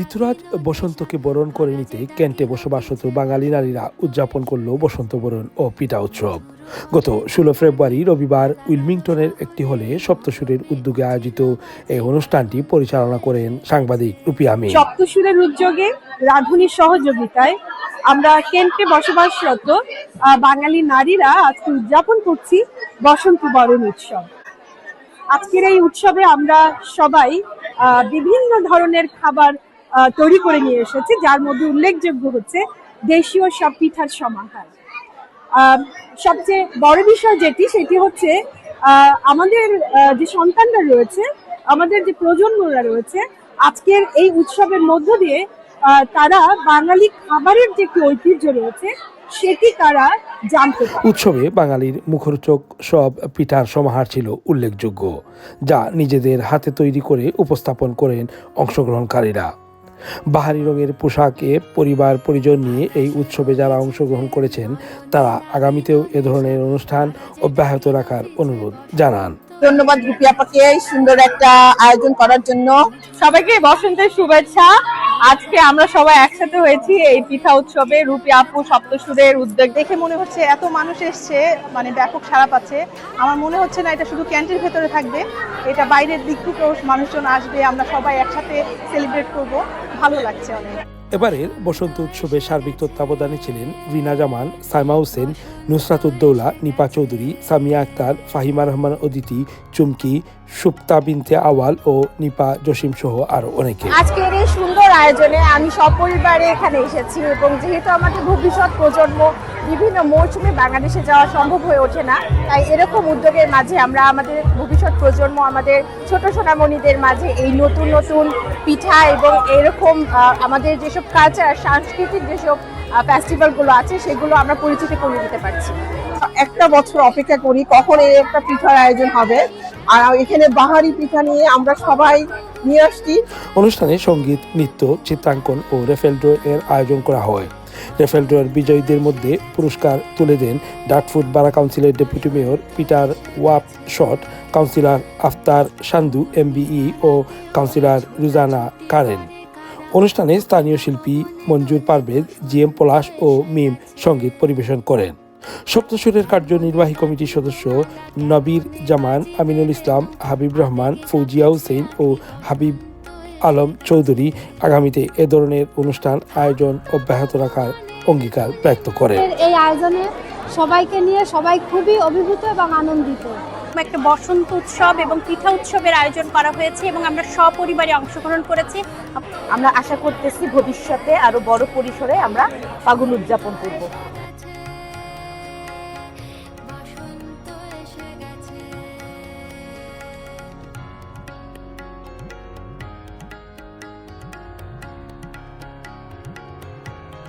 ঋতুরাজ বসন্তকে বরণ করে নিতে কেন্টে বসবাসরত বাঙালি নারীরা উদযাপন করল বসন্ত বরণ ও পিঠা উৎসব। গত ষোলো ফেব্রুয়ারি রবিবার উইলমিংটনের একটি হলে সপ্তসুরের উদ্যোগে আয়োজিত এই অনুষ্ঠানটি পরিচালনা করেন সাংবাদিক রুপি আমিন। সপ্তসুরের উদ্যোগে রাধুনির সহযোগিতায় আমরা কেন্টে বসবাসরত বাঙালি নারীরা আজকে উদযাপন করছি বসন্ত বরণ উৎসব। আজকের এই উৎসবে আমরা সবাই বিভিন্ন ধরনের খাবার তৈরি করে নিয়ে এসেছে, যার মধ্যে উল্লেখযোগ্য হচ্ছে দেশীয় সব পিঠার সমাহার। সবচেয়ে বড় বিষয় যেটি, সেটি হচ্ছে আমাদের যে সন্তানরা রয়েছে, আমাদের যে প্রজন্মরা রয়েছে, আজকের এই উৎসবের মধ্য দিয়ে তারা বাঙালি খাবারের যে একটি ঐতিহ্য রয়েছে, সেটি তারা জানতে উৎসবে বাঙালির মুখরোচক সব পিঠার সমাহার ছিল উল্লেখযোগ্য, যা নিজেদের হাতে তৈরি করে উপস্থাপন করেন অংশগ্রহণকারীরা। বাহারি রঙের পোশাকে পরিবার পরিজন নিয়ে এই উৎসবে যারা অংশগ্রহণ করেছেন, তারা আগামীতেও এ ধরনের অনুষ্ঠান অব্যাহত রাখার অনুরোধ জানান। ধন্যবাদ রুপিয়া এই সুন্দর একটা আয়োজন করার জন্য। সবাইকে বসন্তের শুভেচ্ছা। আজকে আমরা সবাই একসাথে হয়েছি এই পিঠা উৎসবে। রূপী আপু সপ্তসুরের উদ্যোগ। দেখে মনে হচ্ছে এত মানুষ এসছে মানে ব্যাপক সাড়া পাচ্ছে। আমার মনে হচ্ছে না এটা শুধু ক্যান্টির ভেতরে থাকবে এটা বাইরের দিক থেকেও মানুষজন আসবে আমরা সবাই একসাথে সেলিব্রেট করব। ভালো লাগছে অনেক। এবারের বসন্ত উৎসবে সার্বিক তত্ত্বাবধানে ছিলেন রিনা জামান সাইমা হোসেন নুসরাত উদ্দৌলা নিপা চৌধুরী সামিয়া আক্তার ফাহিমা রহমান অদিতি চুমকি সুপ্তা বিনতে আওয়াল ও নিপা জসিম সহ আরও অনেকে। আজকের এই আয়োজনে আমি সপরিবারে এখানে এসেছি এবং যেহেতু আমাদের ভবিষ্যৎ প্রজন্ম বিভিন্ন মৌসুমে বাংলাদেশে যাওয়া সম্ভব হয়ে ওঠে না, তাই এরকম উদ্যোগের মাঝে আমরা আমাদের ভবিষ্যৎ প্রজন্ম, আমাদের ছোট সোনামণিদের মাঝে এই নতুন নতুন পিঠা এবং এরকম আমাদের যেসব কালচার সাংস্কৃতিক যেসব ফেস্টিভ্যালগুলো আছে, সেগুলো আমরা পরিচিতি করে দিতে পারছি। একটা বছর অপেক্ষা করি কখন এই একটা পিঠার আয়োজন হবে। আর এখানে বাহারি পিঠা নিয়ে আমরা সবাই নিয়ে আসছি। অনুষ্ঠানে সংগীত, নৃত্য, চিত্রাঙ্কন ও রেফেল ড্র এর আয়োজন করা হয়। রেফেল ড্রয়ের বিজয়ীদের মধ্যে পুরস্কার তুলে দেন ডাটফুড বারা কাউন্সিলের deputy mayor Peter Wapshott, councillor Aftar Sandhu, MBE ও কাউন্সিলর রুজানা কারেন। অনুষ্ঠানে স্থানীয় শিল্পী মঞ্জুর পারভেজ, জিএম পলাশ ও মিম সংগীত পরিবেশন করেন। সপ্তসুরের কার্যনির্বাহী কমিটির সদস্য নবীর জামান আমিনুল ইসলাম হাবিব রহমান ফৌজিয়া হুসেন ও হাবিব আলম চৌধুরী আগামীতে এ ধরনের অনুষ্ঠান আয়োজন অব্যাহত রাখার অঙ্গীকার ব্যক্ত করেন। এই আয়োজনে সবাইকে নিয়ে সবাই খুবই অভিভূত এবং আনন্দিত। একটা বসন্ত উৎসব এবং পিঠা উৎসবের আয়োজন করা হয়েছে এবং আমরা সপরিবারে অংশগ্রহণ করেছি। আমরা আশা করতেছি ভবিষ্যতে আরও বড় পরিসরে আমরা ফাগুন উদযাপন করব।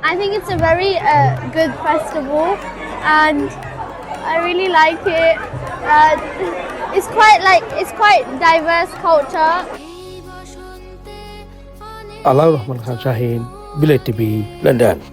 I think it's a very uh, good festival and I really like it. Uh, it's quite like it's quite diverse culture. Alaa Rahman Khan Shaheen, Billet TV, London.